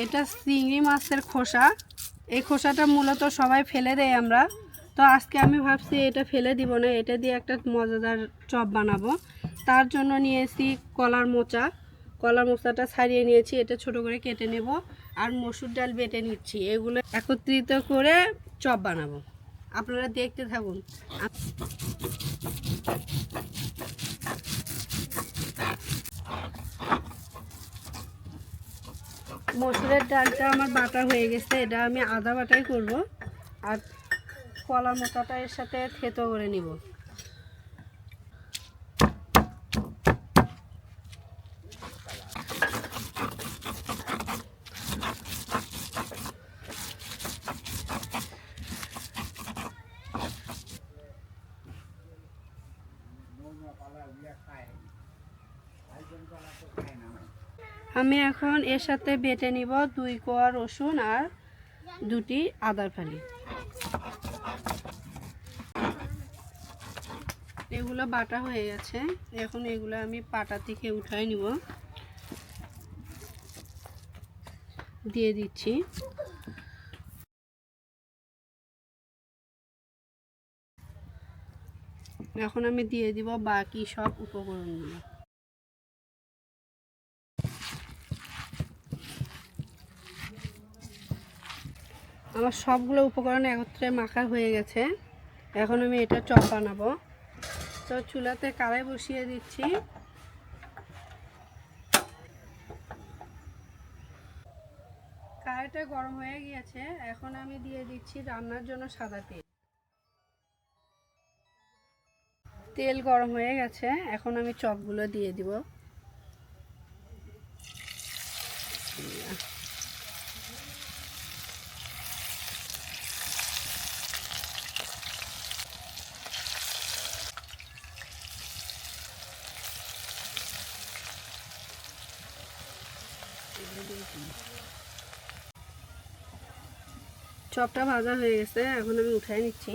এটা চিংড়ি মাছের খোসা। এই খোসাটা মূলত সবাই ফেলে দেয় আমরা। তো আজকে আমি ভাবছি এটা ফেলে দিব না, এটা দিয়ে একটা মজাদার চপ বানাবো। তার জন্য নিয়েছি কলার মোচা। কলার মোচাটা ছাড়িয়ে নিয়েছি, এটা ছোট করে কেটে নেব। আর মসুর ডাল বেটে নিচ্ছি, এগুলো একত্রিত করে চপ বানাবো। আপনারা দেখতে থাকুন। মসুরের ডালটা আমার বাটা হয়ে গেছে, এটা আমি আদা বাটাই করব। আর কলা মোটাটা এর সাথে থেতো করে নিব। আমি এখন এর সাথে বেটে নিব দুই কোয়া রসুন আর দুটি আদার ফালি। এগুলো বাটা হয়ে গেছে। এখন এগুলো আমি পাটা থেকে উঠাই নিব। দিয়ে দিচ্ছি। এখন আমি দিয়ে দিব বাকি সব উপকরণগুলো। আমার সবগুলো উপকরণ একত্রে মাখা হয়ে গেছে। এখন আমি এটা চপ বানাবো। তো চুলাতে কড়াই বসিয়ে দিচ্ছি। কড়াইটা গরম হয়ে গিয়েছে। এখন আমি দিয়ে দিচ্ছি রান্নার জন্য সাদা তেল। তেল গরম হয়ে গেছে। এখন আমি চপগুলো দিয়ে দিব। চপটা ভাজা হয়ে গেছে এখন আমি উঠাই নিচ্ছি।